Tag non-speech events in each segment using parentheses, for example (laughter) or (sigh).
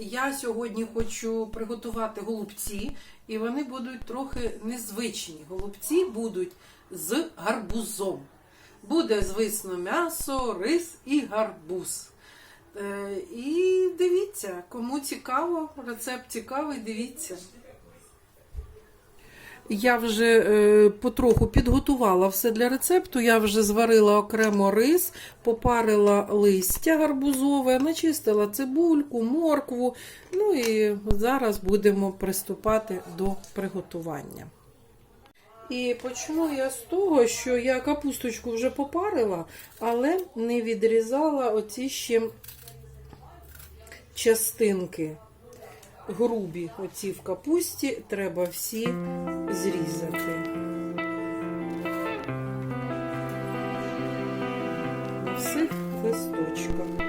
Я сьогодні хочу приготувати голубці, і вони будуть трохи незвичні. Голубці будуть з гарбузом. Буде, звісно, м'ясо, рис і гарбуз. Е, І дивіться, кому цікаво, рецепт цікавий, дивіться. Я вже е, потроху підготувала все для рецепту. Я вже зварила окремо рис, попарила листя гарбузове, начистила цибульку, моркву. Ну і зараз будемо приступати до приготування. І почну я з того, що я капусточку вже попарила, але не відрізала оці ще частинки грубі оці в капусті, треба всі зрізати. На всіх листочках.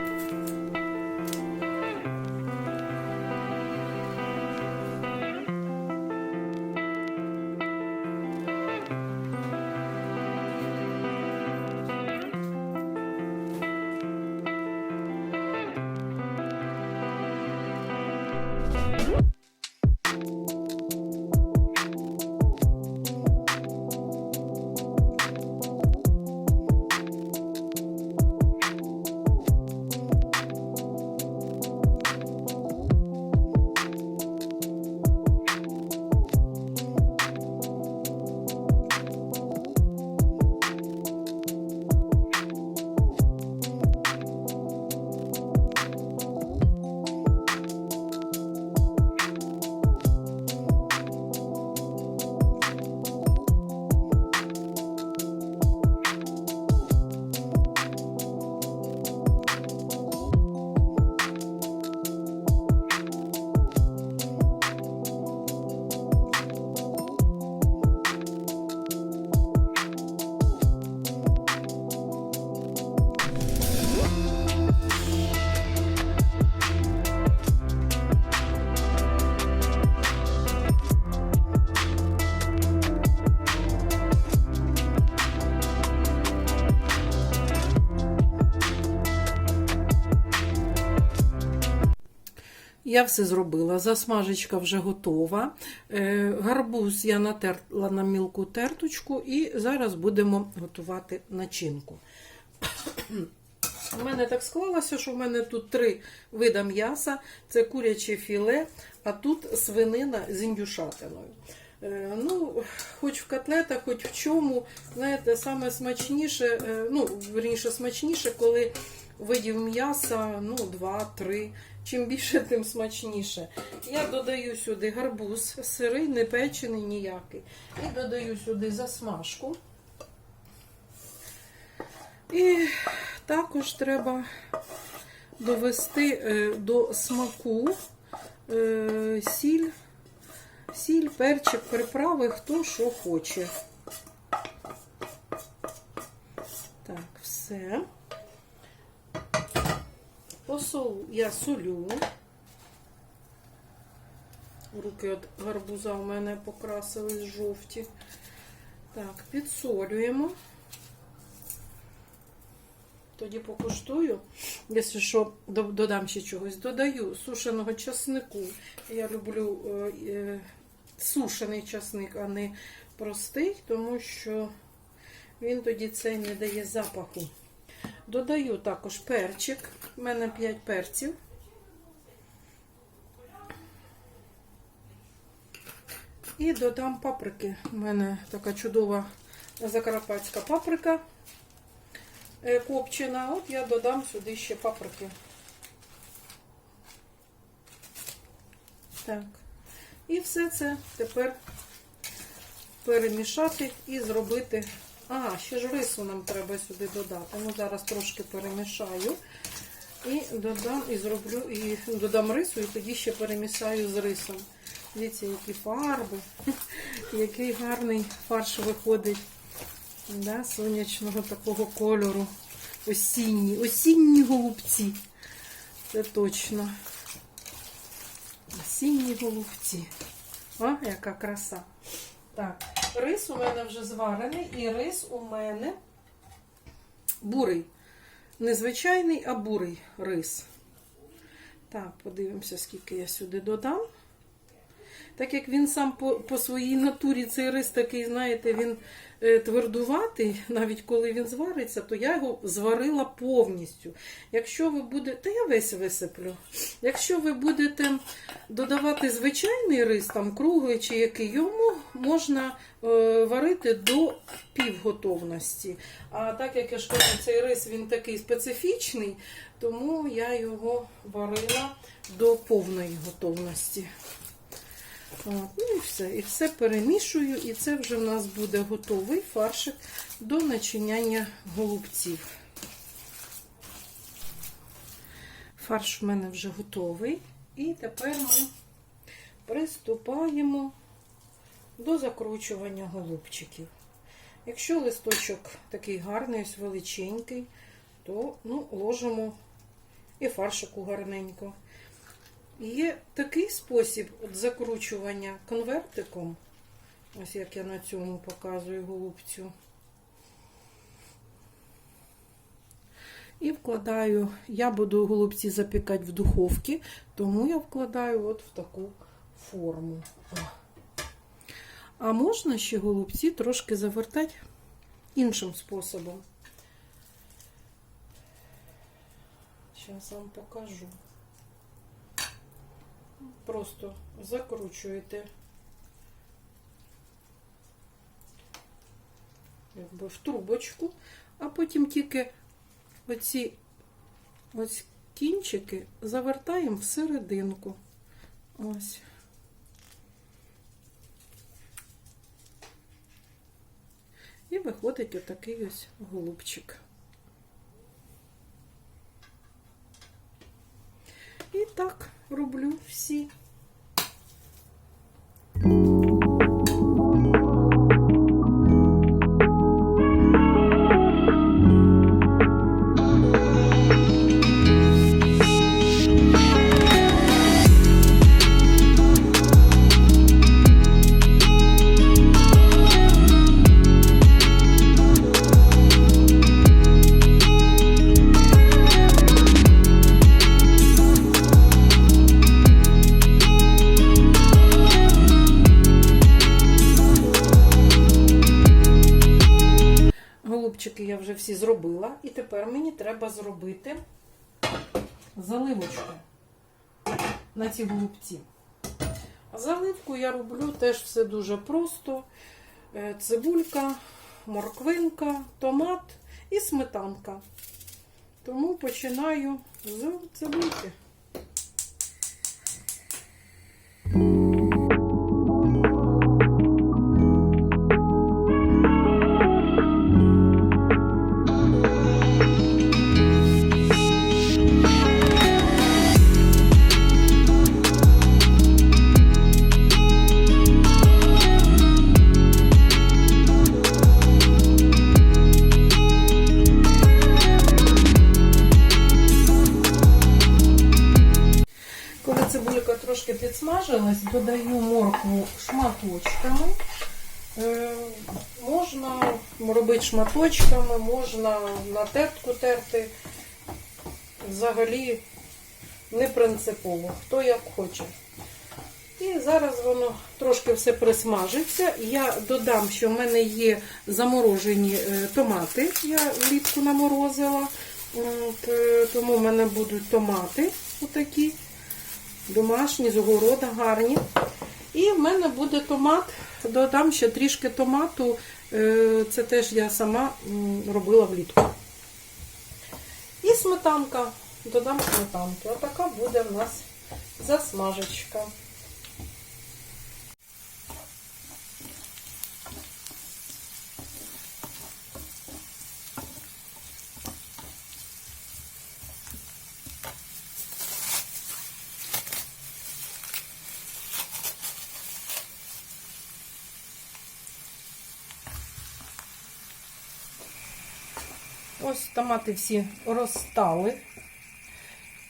Я все зробила. Засмажечка вже готова. Е, Гарбуз я натерла на мілку терточку і зараз будемо готувати начинку. У мене так склалося, що в мене тут три вида м'яса: це куряче філе, а тут свинина з індюшатиною. Е, Ну, хоч в котлетах, хоч в чому, знаєте, саме смачніше, е, ну, верніше смачніше, коли видів м'яса, ну, два-три. Чим більше, тим смачніше. Я додаю сюди гарбуз, сирий, не печений ніякий. І додаю сюди засмажку. І також треба довести е, до смаку е, сіль, сіль, перчик, приправи, хто що хоче. Так, все. Посол я солю. Руки від гарбуза у мене покрасились жовті. Так, підсолюємо. Тоді покуштую, якщо що, додам ще чогось. Додаю сушеного часнику. Я люблю е, е, сушений часник, а не простий, тому що він тоді цей не дає запаху. Додаю також перчик. У мене 5 перців. І додам паприки. У мене така чудова закарпатська паприка е, копчена. От я додам сюди ще паприки. Так. І все це тепер перемішати і зробити. А, ще ж рису нам треба сюди додати. Ну, зараз трошки перемішаю. І додам і зроблю, і додам рису, і тоді ще перемішаю з рисом. Дивіться, які фарби, (laughs) який гарний фарш виходить. Да, сонячного такого кольору. Осінні, осінні голубці. Це точно. Осінні голубці. О, яка краса. Так, рис у мене вже зварений, і рис у мене бурий. Незвичайний, а бурий рис. Так, подивимося, скільки я сюди додам. Так як він сам по, по своїй натурі цей рис такий, знаєте, він твердуватий, навіть коли він звариться, то я його зварила повністю. Якщо ви будете, та я весь висиплю. Якщо ви будете додавати звичайний рис, там круглий чи який, йому можна е, варити до півготовності. А так як я ж кажу, цей рис він такий специфічний, тому я його варила до повної готовності. От, ну і все. І все перемішую, і це вже в нас буде готовий фаршик до начиняння голубців. Фарш в мене вже готовий. І тепер ми приступаємо до закручування голубчиків. Якщо листочок такий гарний, ось величенький, то ну, ложимо і фаршику гарненько. Є такий спосіб от закручування конвертиком, ось як я на цьому показую голубцю. І вкладаю, я буду голубці запікати в духовці, тому я вкладаю от в таку форму. А можна ще голубці трошки завертати іншим способом. Зараз вам покажу. Просто закручуєте якби в трубочку, а потім тільки оці ось кінчики завертаємо всерединку. Ось. І виходить отакий ось голубчик. І так роблю всі. Всі зробила, і тепер мені треба зробити заливочку на ці голубці. Заливку я роблю теж все дуже просто: Е, цибулька, морквинка, томат і сметанка. Тому починаю з цибульки. Підсмажилась, додаю моркву шматочками. Е, можна робити шматочками, можна на тертку терти. Взагалі не принципово, хто як хоче. І зараз воно трошки все присмажиться. Я додам, що в мене є заморожені е, томати. Я влітку наморозила. Е, тому в мене будуть томати отакі домашні, з огорода, гарні. І в мене буде томат, додам ще трішки томату. Е, Це теж я сама робила влітку. І сметанка. Додам сметанки. Отака буде в нас засмажечка. Ось томати всі розстали.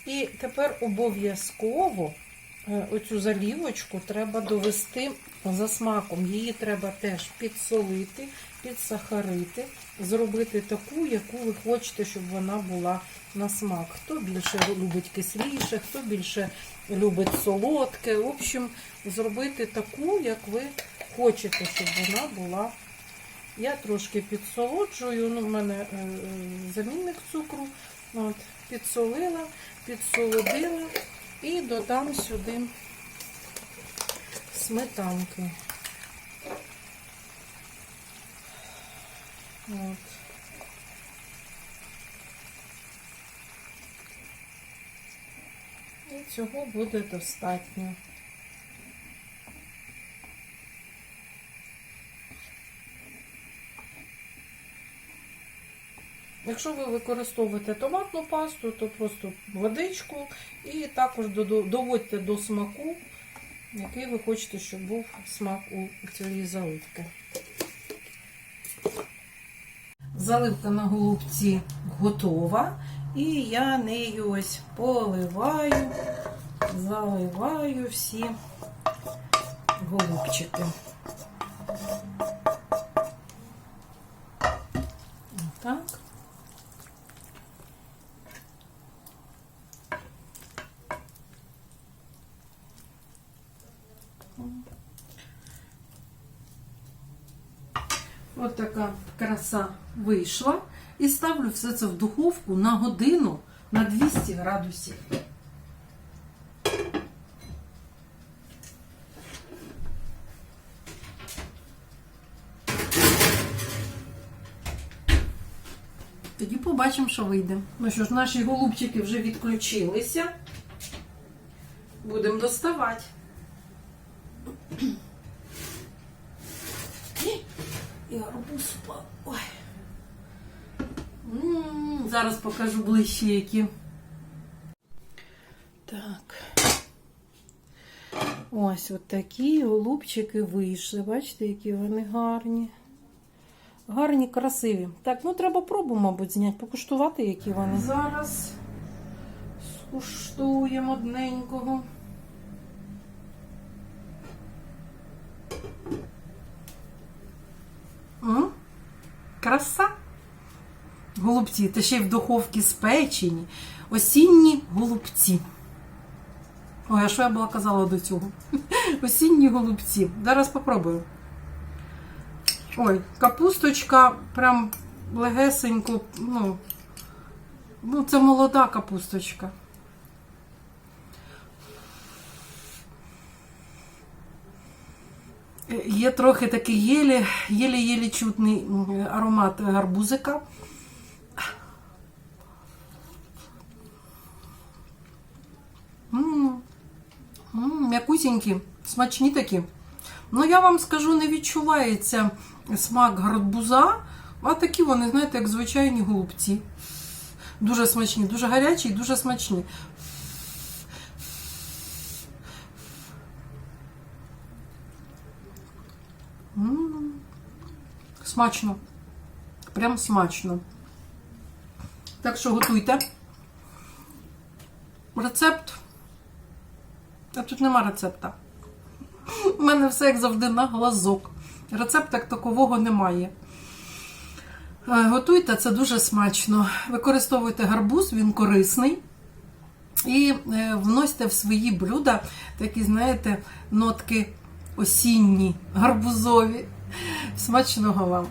І тепер обов'язково е, оцю залівочку треба довести за смаком. Її треба теж підсолити, підсахарити, зробити таку, яку ви хочете, щоб вона була на смак. Хто більше любить кисліше, хто більше любить солодке. В общем, зробити таку, як ви хочете, щоб вона була. Я трошки підсолоджую, ну, в мене е, е, замінник цукру. От, підсолила, підсолодила і додам сюди сметанки. От. І цього буде достатньо. Якщо ви використовуєте томатну пасту, то просто водичку і також доводьте до смаку, який ви хочете, щоб був смак у цієї заливки. Заливка на голубці готова. І я нею ось поливаю, заливаю всі голубчики. Так. Ось така краса вийшла. І ставлю все це в духовку на годину на 200 градусів. Тоді побачимо, що вийде. Ну що ж, наші голубчики вже відключилися. Будемо доставати. І гарбуз впав. Ой. Зараз покажу ближче. Так. Ось от такі голубчики вийшли. Бачите, які вони гарні. Гарні, красиві. Так, ну треба пробу, мабуть, зняти, покуштувати, які вони. Зараз скуштуємо одненького. М? Краса. Голубці, та ще й в духовці спечені. Осінні голубці. Ой, а що я була казала до цього? (laughs) Осінні голубці. Зараз попробую. Ой, капусточка прям легесенько, ну, ну це молода капусточка. Є трохи такий єлі, єлі-єлі чутний аромат гарбузика. М, м, М'якусінькі, смачні такі. Ну, я вам скажу, не відчувається смак гарбуза, а такі вони, знаєте, як звичайні голубці. Дуже смачні, дуже гарячі і дуже смачні. Смачно. Прям смачно. Так що готуйте. Рецепт. А тут нема рецепта. У мене все як завжди на глазок. Рецепту як такового немає. Е, Готуйте, це дуже смачно. Використовуйте гарбуз, він корисний. І е, вносьте в свої блюда такі, знаєте, нотки осінні, гарбузові. Смачного вам!